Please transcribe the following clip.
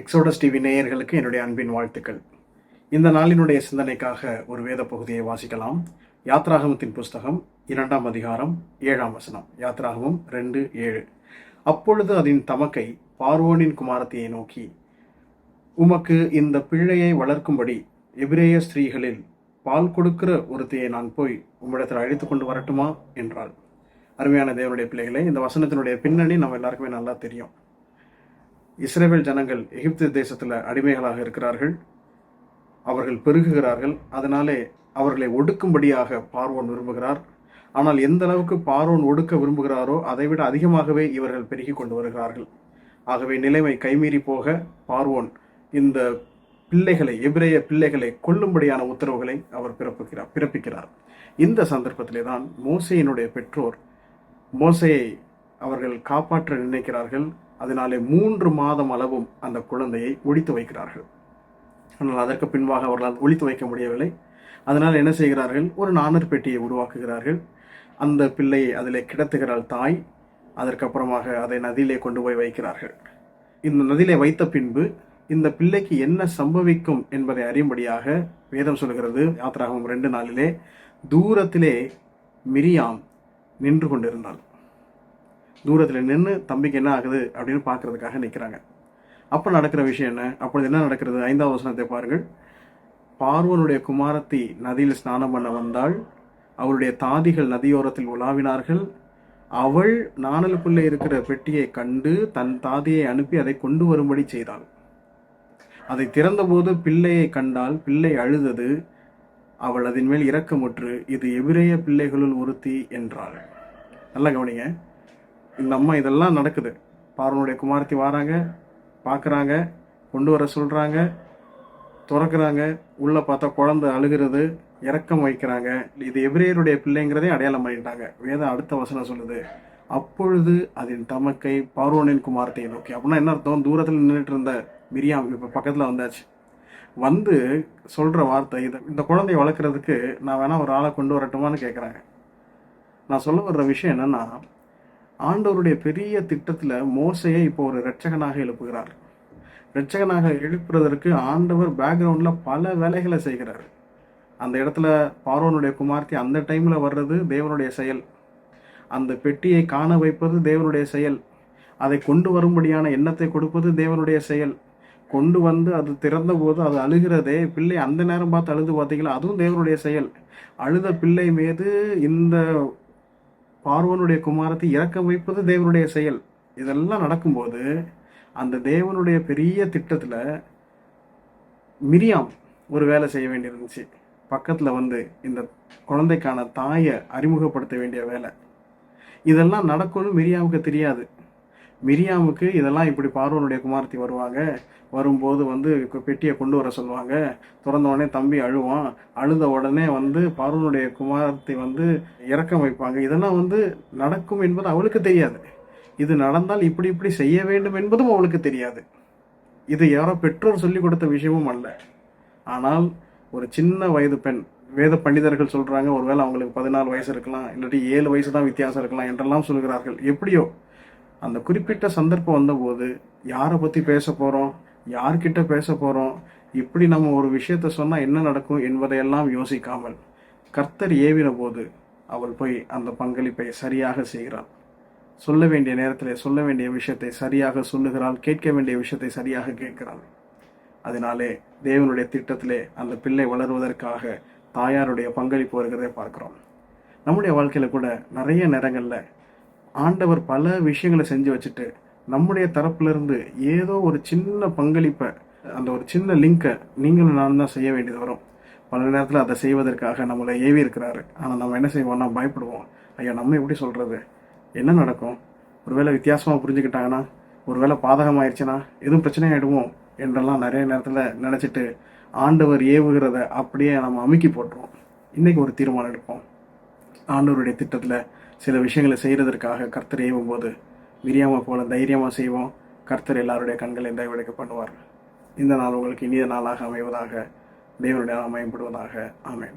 Exodus TV நேயர்களுக்கு என்னுடைய அன்பின் வாழ்த்துக்கள். இந்த நாளினுடைய சிந்தனைக்காக ஒரு வேத பகுதியை வாசிக்கலாம். யாத்ராகமத்தின் புஸ்தகம் இரண்டாம் அதிகாரம் ஏழாம் வசனம். யாத்ராகமம் ரெண்டு ஏழு. அப்பொழுது அதன் தமக்கை பார்வோனின் குமாரத்தையை நோக்கி உமக்கு இந்த பிள்ளையை வளர்க்கும்படி எபிரேய ஸ்திரீகளில் பால் கொடுக்கிற ஒருத்தையை நான் போய் உம்மிடத்தில் அழைத்து கொண்டு வரட்டுமா? என்றாள். அருமையான தேவனுடைய பிள்ளைகளை இந்த வசனத்தினுடைய பின்னணி நம்ம எல்லாருக்குமே நல்லா தெரியும். இஸ்ரேல் ஜனங்கள் எகிப்து தேசத்தில் அடிமைகளாக இருக்கிறார்கள். அவர்கள் பெருகுகிறார்கள். அதனாலே அவர்களை ஒடுக்கும்படியாக பார்வோன் விரும்புகிறார். ஆனால் எந்த அளவுக்கு பார்வோன் ஒடுக்க விரும்புகிறாரோ அதைவிட அதிகமாகவே இவர்கள் பெருகி கொண்டு வருகிறார்கள். ஆகவே நிலைமை கைமீறி போக பார்வோன் இந்த பிள்ளைகளை எபிரேய பிள்ளைகளை கொல்லும்படியான உத்தரவுகளை அவர் பிறப்புகிறார் பிறப்பிக்கிறார். இந்த சந்தர்ப்பத்திலே தான் மோசையினுடைய பெற்றோர் மோசையை அவர்கள் காப்பாற்ற நினைக்கிறார்கள். அதனாலே மூன்று மாதம் அளவும் அந்த குழந்தையை ஒழித்து வைக்கிறார்கள். ஆனால் அதற்கு பின்பாக அவர்களால் ஒழித்து வைக்க முடியவில்லை. அதனால் என்ன செய்கிறார்கள்? ஒரு நாணர் பெட்டியை உருவாக்குகிறார்கள். அந்த பிள்ளையை அதில் கிடத்துகிறாள் தாய் அதற்கப்புறமாக அதை நதியிலே கொண்டு போய் வைக்கிறார்கள். இந்த நதியிலே வைத்த பின்பு இந்த பிள்ளைக்கு என்ன சம்பவிக்கும் என்பதை அறியும்படியாக வேதம் சொல்கிறது. யாத்திராகவும் ரெண்டு நாளிலே தூரத்திலே மிரியாம் நின்று கொண்டிருந்தாள். தூரத்தில் நின்று தம்பிக்கு என்ன ஆகுது அப்படின்னு பார்க்கறதுக்காக நிற்கிறாங்க அப்போ நடக்கிற விஷயம் என்ன? அப்பொழுது என்ன நடக்கிறது? ஐந்தாவது வசனத்தை பாருங்கள். பார்வனுடைய குமாரத்தி நதியில் ஸ்நானம் பண்ண வந்தாள். அவருடைய தாதிகள் நதியோரத்தில் உலாவினார்கள். அவள் நாணலுக்குள்ளே இருக்கிற பெட்டியை கண்டு தன் தாதியை அனுப்பி அதை கொண்டு வரும்படி செய்தாள். அதை திறந்தபோது பிள்ளையை கண்டால் பிள்ளை அழுதது. அவள் அதன் மேல் இரக்கமுற்று இது எபிரேய பிள்ளைகளுள் ஒருத்தி என்றாள். நல்லா கவனிங்க. இந்த அம்மா இதெல்லாம் நடக்குது. பார்வனுடைய குமாரத்தி வராங்க பார்க்குறாங்க கொண்டு வர சொல்கிறாங்க திறக்கிறாங்க உள்ளே பார்த்தா குழந்தை அழுகிறது இறக்கம் வைக்கிறாங்க. இது எபிரேயருடைய பிள்ளைங்கிறதே அடையாளம் பண்ணிட்டாங்க வேதம் அடுத்த வசனம் சொல்லுது அப்பொழுது அதன் தமக்கை பார்வனின் குமாரத்தை நோக்கி. அப்படின்னா என்ன அர்த்தம்? தூரத்தில் நின்றுட்டு இருந்த மிரியாம் இப்போ பக்கத்தில் வந்தாச்சு. வந்து சொல்கிற வார்த்தை இதை. இந்த குழந்தைய வளர்க்குறதுக்கு நான் வேணால் ஒரு ஆளை கொண்டு வரட்டுமான்னு கேட்குறாங்க நான் சொல்ல வர்ற விஷயம் என்னென்னா ஆண்டவருடைய பெரிய திட்டத்தில் மோசையை இப்போ ஒரு இரட்சகனாக எழுப்புகிறார். இரட்சகனாக எழுப்புறதற்கு ஆண்டவர் பேக்ரவுண்டில் பல வேலைகளை செய்கிறார். அந்த இடத்துல பார்வனுடைய குமார்த்தி அந்த டைமில் வர்றது தேவனுடைய செயல். அந்த பெட்டியை காண வைப்பது தேவனுடைய செயல். அதை கொண்டு வரும்படியான எண்ணத்தை கொடுப்பது தேவனுடைய செயல். கொண்டு வந்து அது திறந்த போது அது அழுகிறதே பிள்ளை அந்த நேரம் பார்த்து அழுது பார்த்தீங்களா? அதுவும் தேவனுடைய செயல். அழுத பிள்ளை மீது இந்த பார்வனுடைய குமாரத்தை இறக்கம் வைப்பது தேவனுடைய செயல். இதெல்லாம் நடக்கும்போது அந்த தேவனுடைய பெரிய திட்டத்தில் மிரியாம் ஒரு வேலை செய்ய வேண்டியிருந்துச்சு. பக்கத்தில் வந்து இந்த குழந்தைக்கான தாயை அறிமுகப்படுத்த வேண்டிய வேலை. இதெல்லாம் நடக்கும்னு மிரியாவுக்கு தெரியாது. மிரியாமுக்கு இதெல்லாம் இப்படி பார்வனுடைய குமார்த்தி வருவாங்க. வரும்போது வந்து பெட்டியை கொண்டு வர சொல்லுவாங்க. திறந்த உடனே தம்பி அழுவான். அழுத உடனே வந்து பார்வனுடைய குமாரத்தை வந்து இறக்கம் வைப்பாங்க. இதெல்லாம் வந்து நடக்கும் என்பது அவளுக்கு தெரியாது. இது நடந்தால் இப்படி இப்படி செய்ய வேண்டும் என்பதும் அவளுக்கு தெரியாது. இது யாரோ பெற்றோர் சொல்லிக் கொடுத்த விஷயமும் அல்ல. ஆனால் ஒரு சின்ன வயது பெண் வேத பண்டிதர்கள் சொல்கிறாங்க ஒருவேளை அவங்களுக்கு பதினாலு வயசு இருக்கலாம் இல்லாட்டி ஏழு வயசு தான் வித்தியாசம் இருக்கலாம் என்றெல்லாம் சொல்கிறார்கள் எப்படியோ அந்த குறிப்பிட்ட சந்தர்ப்பம் வந்தபோது யாரை பற்றி பேச போகிறோம் யார்கிட்ட பேச போகிறோம் இப்படி நம்ம ஒரு விஷயத்த சொன்னால் என்ன நடக்கும் என்பதையெல்லாம் யோசிக்காமல் கர்த்தர் ஏவின போது அவள் போய் அந்த பங்களிப்பை சரியாக செய்கிறாள் சொல்ல வேண்டிய நேரத்தில் சொல்ல வேண்டிய விஷயத்தை சரியாக சொல்லுகிறாள் கேட்க வேண்டிய விஷயத்தை சரியாக கேட்கிறாள். அதனாலே தேவனுடைய திட்டத்திலே அந்த பிள்ளை வளருவதற்காக தாயாருடைய பங்களிப்பு வருகிறதை பார்க்குறோம். நம்முடைய வாழ்க்கையில் கூட நிறைய நேரங்களில் ஆண்டவர் பல விஷயங்களை செஞ்சு வச்சுட்டு நம்முடைய தரப்புலேருந்து ஏதோ ஒரு சின்ன பங்களிப்பை அந்த ஒரு சின்ன லிங்கை நீங்களும் நானும் தான் செய்ய வேண்டியது வரும். பல நேரத்தில் அதை செய்வதற்காக நம்மளை ஏவி இருக்கிறாரு. ஆனால் நம்ம என்ன செய்வோம்னா பயப்படுவோம். ஐயா நம்ம எப்படி சொல்கிறது என்ன நடக்கும்? ஒருவேளை வித்தியாசமாக புரிஞ்சுக்கிட்டாங்கன்னா ஒருவேளை பாதகமாயிருச்சுன்னா எதுவும் பிரச்சனையாயிடுவோம் என்றெல்லாம் நிறைய நேரத்தில் நினச்சிட்டு ஆண்டவர் ஏவுகிறத அப்படியே நம்ம அமுக்கி போட்டுருவோம். இன்றைக்கி ஒரு தீர்மானம் எடுப்போம். ஆண்டவருடைய திட்டத்தில் சில விஷயங்களை செய்கிறதற்காக கர்த்தர் ஏவும் போது விரியாமல் போல தைரியமாக செய்வோம். கர்த்தர் எல்லாருடைய கண்களை தயவடைக்க பண்ணுவார். இந்த நாள் உங்களுக்கு இனிய நாளாக அமைவதாக தேவனுடைய நாள் ஆமேன்.